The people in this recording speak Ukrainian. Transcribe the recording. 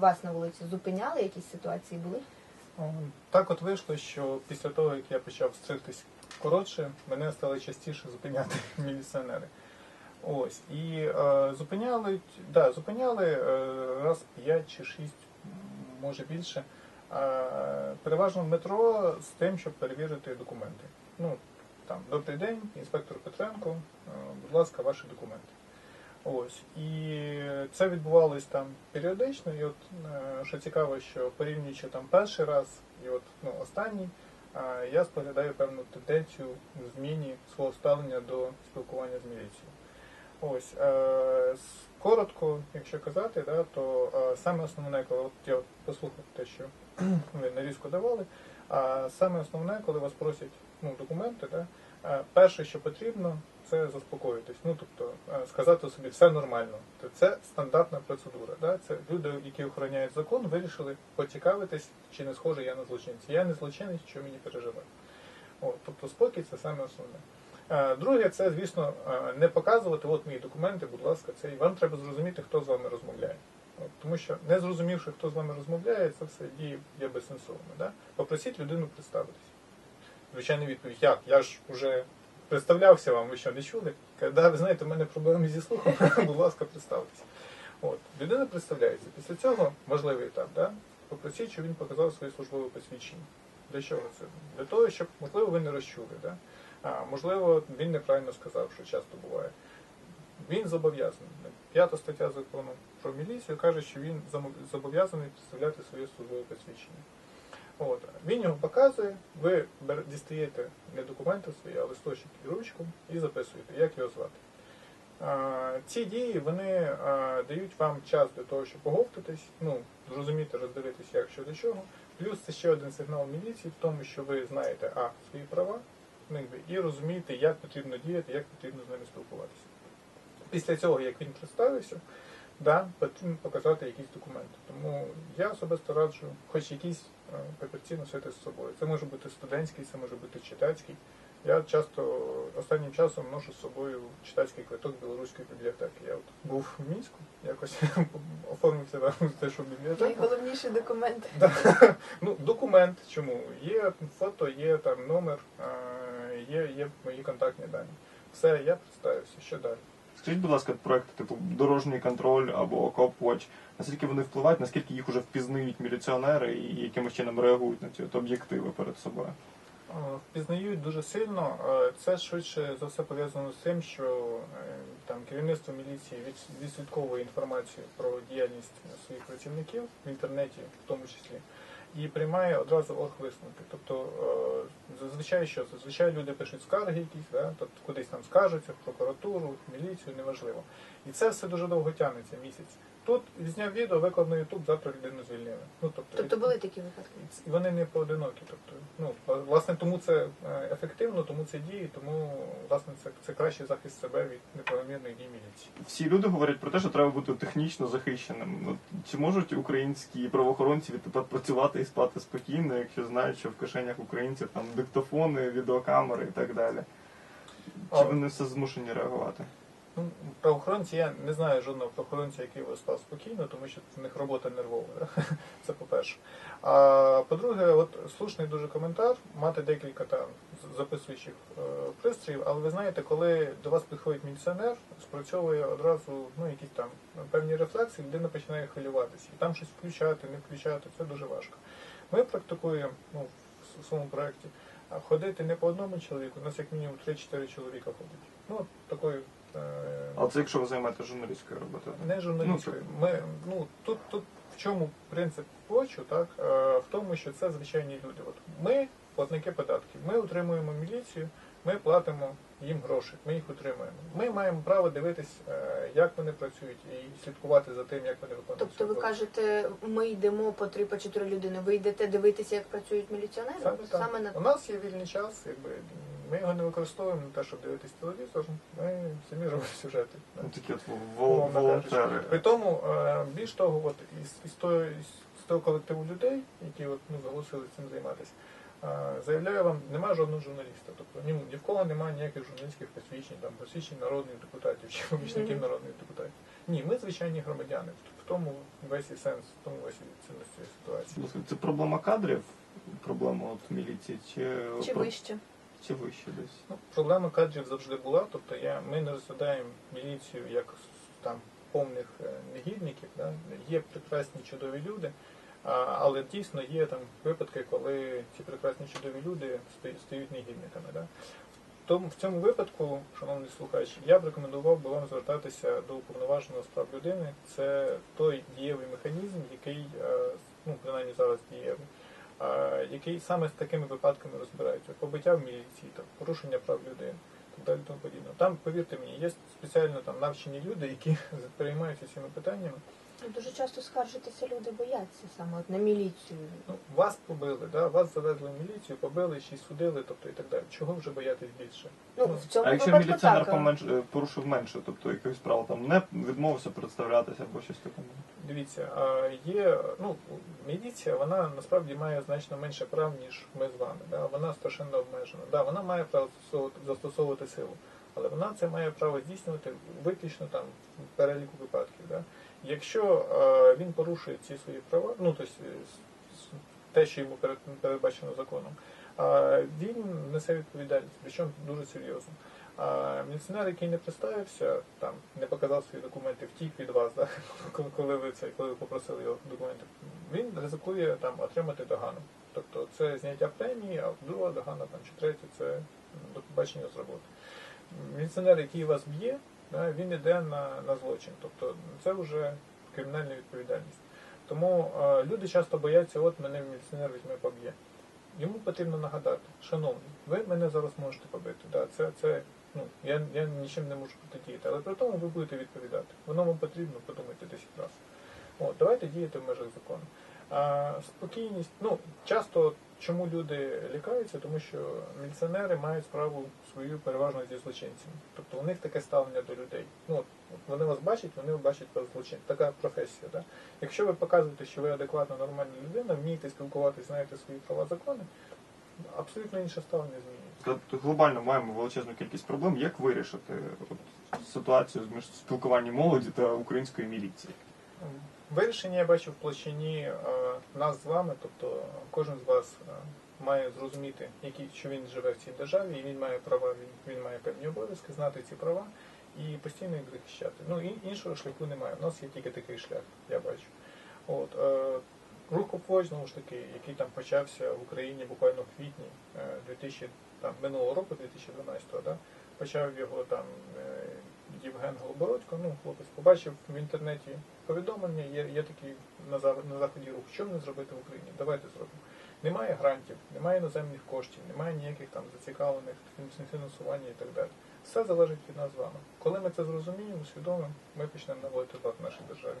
Вас на вулиці зупиняли, якісь ситуації були? Так от вийшло, що після того, як я почав стригтись коротше, мене стали частіше зупиняти міліціонери. Ось. І е, зупиняли, да, зупиняли е, раз 5 чи 6, може більше. Е, переважно в метро з тим, щоб перевірити документи. Ну, там, добрий день, інспектор Петренко, е, будь ласка, ваші документи. Ось. І це відбувалось там періодично. І от е, що цікаво, що порівнюючи там перший раз і от ну, останній, я споглядаю певну тенденцію в зміні свого ставлення до спілкування з міліцією. Ось е, коротко, якщо казати, да, то е, саме основне, коли я послухав те, що ви нарізку давали, а саме основне, коли вас просять ну, документи, да, е, перше, що потрібно, це заспокоїтись. Ну тобто е, сказати собі все нормально. Це стандартна процедура. Да? Це люди, які охороняють закон, вирішили поцікавитись, чи не схожий я на злочинця. Я не злочинець, що мені переживати. От, тобто спокій це саме основне. Е, Друге, це, звісно, не показувати, от мої документи, будь ласка, це і вам треба зрозуміти, хто з вами розмовляє. Тому що не зрозумівши, хто з вами розмовляє, це все діє є безсенсовно. Да? Попросіть людину представитись. Звичайна відповідь, як? Я ж вже представлявся вам, ви що не чули? Да, ви знаєте, в мене проблеми зі слухом, будь ласка, представтеся. От, людина представляється. Після цього важливий етап, да? попросіть, щоб він показав своє службове посвідчення. Для чого це? Для того, щоб, можливо, ви не розчули, да? а, можливо, він неправильно сказав, що часто буває. Він зобов'язаний. П'ята стаття закону про міліцію каже, що він зобов'язаний представляти своє службове посвідчення. От. Він його показує, ви дістаєте не документи свої, а листочок і ручку і записуєте, як його звати. Ці дії вони дають вам час для того, щоб поговтатись, ну, зрозуміти, роздивитися, як що до чого. Плюс це ще один сигнал міліції в тому, що ви знаєте а, свої права ну, і розумієте, як потрібно діяти, як потрібно з ними спілкуватися. Після цього, як він представився, да, потрібно показати якісь документи. Тому я особисто раджу хоч якісь е, папірці носити з собою. Це може бути студентський, це може бути читацький. Я часто останнім часом ношу з собою читацький квиток білоруської бібліотеки. Я от був в мінську, якось оформився там теж у бібліотеку. Найголовніший документ. Да. Ну, документ чому? Є фото, є там номер, е, є, є мої контактні дані. Все, я представився. Що далі? Скажіть, будь ласка, проекти типу дорожній контроль або Copwatch, наскільки вони впливають, наскільки їх уже впізнають міліціонери і якимось чином реагують на ці от об'єктиви перед собою? Е, Впізнають дуже сильно. Е, Це швидше за все пов'язано з тим, що е, там керівництво міліції відслідковує інформацію про діяльність своїх працівників в інтернеті, в тому числі, і приймає одразу оргвисновки. Тобто е, зазвичай що? Зазвичай люди пишуть скарги якісь, да? тобто кудись там скажуться, в прокуратуру, в міліцію, неважливо. І це все дуже довго тягнеться місяць. Тут зняв відео, виклав на Ютуб, завтра людину звільнили. Ну, тобто, Тобто були такі випадки. і вони не поодинокі. Тобто, ну, власне, тому це е, ефективно, тому це діє, тому власне це, це кращий захист себе від неправомірних дій міліції. Всі люди говорять про те, що треба бути технічно захищеним. От, чи можуть українські правоохоронці відтепер працювати і спати спокійно, якщо знають, що в кишенях українців там диктофони, відеокамери і так далі? Чи А- вони все змушені реагувати? Ну, правоохоронці, я не знаю жодного правоохоронця, який би спав спокійно, тому що в них робота нервова. Це по-перше. А по-друге, от слушний дуже коментар, мати декілька там записуючих е, пристроїв, але ви знаєте, коли до вас підходить міліціонер, спрацьовує одразу ну, якісь там певні рефлекси, людина починає хвилюватися. І там щось включати, не включати, це дуже важко. Ми практикуємо ну, в своєму проєкті ходити не по одному чоловіку, у нас як мінімум 3-4 чоловіка ходить. Ну, от такою. А це якщо ви займаєте журналістською роботою. не журналістською. Ми, ну, тут, тут в чому принцип почу, так? Е, в тому, що це звичайні люди. От ми, платники податків, ми утримуємо міліцію, ми платимо їм гроші, ми їх утримуємо. Ми маємо право дивитись, е, як вони працюють, і слідкувати за тим, як вони виконують. Тобто ви роботу. кажете, ми йдемо по три, по чотири людини. Ви йдете дивитися, як працюють міліціонери? Саме так. Саме на У нас є вільний час, якби ми його не використовуємо на те, щоб дивитись телевізор. Ми самі робимо сюжети. Ну, такі волонтери. При тому, е, більш того, от із, із, того, із, того колективу людей, які от, ну, заголосили цим займатися, заявляю вам, немає жодного журналіста. Тобто ні, ні в кого немає ніяких журналістських посвідчень, там, посвідчень народних депутатів чи помічників народних депутатів. Ні, ми звичайні громадяни. В тому весь і сенс, в тому весь і цінність цієї ситуації. Це проблема кадрів, проблема от міліції, чи, Чи про- вище? чи вище десь? Ну, проблема кадрів завжди була, тобто я, ми не розглядаємо міліцію як там повних е, негідників. Да? Є прекрасні чудові люди, але дійсно є там випадки, коли ці прекрасні чудові люди стають негідниками. Да? Тому в цьому випадку, шановний слухач, я б рекомендував би вам звертатися до уповноваженого з прав людини. Це той дієвий механізм, який е, ну, принаймні зараз дієвий, який саме з такими випадками розбирається. Побиття в міліції, там, порушення прав людини, далі тому подібне. Там, повірте мені, є спеціально там навчені люди, які переймаються цими питаннями. Ну, Дуже часто скаржитися люди бояться саме от на міліцію. Ну, вас побили, да? вас завезли в міліцію, побили, ще й судили, тобто і так далі. Чого вже боятись більше? Ну, Ну, в цьому А якщо випадку міліціонер так. поменш... е, порушив менше, тобто якесь право там не відмовився представлятися або щось таке? Дивіться, а є ну міліція, вона насправді має значно менше прав, ніж ми з вами. Да? Вона страшенно обмежена. Да, вона має право застосовувати, застосовувати силу, але вона це має право здійснювати виключно там в переліку випадків. Да? Якщо е, він порушує ці свої права, ну тобто е, те, що йому передбачено законом, а він несе відповідальність, причому дуже серйозно. А міліціонер, який не представився, там не показав свої документи, втік від вас, да, коли, ви це, коли ви попросили його документи, він ризикує там отримати догану. Тобто це зняття премії, а друга догана там чи третя це м, до побачення з роботи. Міліціонер, який вас б'є, він йде на, на злочин. Тобто це вже кримінальна відповідальність. Тому е, люди часто бояться, от мене міліціонер візьме поб'є. Йому потрібно нагадати, шановний, ви мене зараз можете побити. Да, це, це, ну, я, я нічим не можу протидіяти, але при тому ви будете відповідати. Воно вам потрібно подумайте 10 разів. От, давайте діяти в межах закону. Спокійність, ну, часто чому люди лякаються, тому що міліціонери мають справу свою переважно зі злочинцями. Тобто у них таке ставлення до людей. Ну, вони вас бачать, вони бачать вас злочин. Така професія. Да? Якщо ви показуєте, що ви адекватна, нормальна людина, вмієте спілкуватися, знаєте свої права закони, абсолютно інше ставлення змінюється. Тобто глобально маємо величезну кількість проблем. Як вирішити от, ситуацію між спілкуванням молоді та української міліції? Вирішення я бачу в площині е, нас з вами, тобто кожен з вас е, має зрозуміти, які, що він живе в цій державі, і він має права, він, він має певні обов'язки, знати ці права і постійно їх захищати. Ну і іншого шляху немає. У нас є тільки такий шлях, я бачу. От, е, рух «Поплоч», знову ж таки, який там почався в Україні буквально в квітні е, 2000, там, минулого року, 2012-го, да, почав його там е, Євген Голобородько, ну, хлопець, побачив в інтернеті повідомлення, є, є такий на, на заході рух, що не зробити в Україні, давайте зробимо. Немає грантів, немає іноземних коштів, немає ніяких там зацікавлених фінансування і так далі. Все залежить від нас з вами. Коли ми це зрозуміємо, усвідомимо, ми почнемо наводити лад в нашій державі.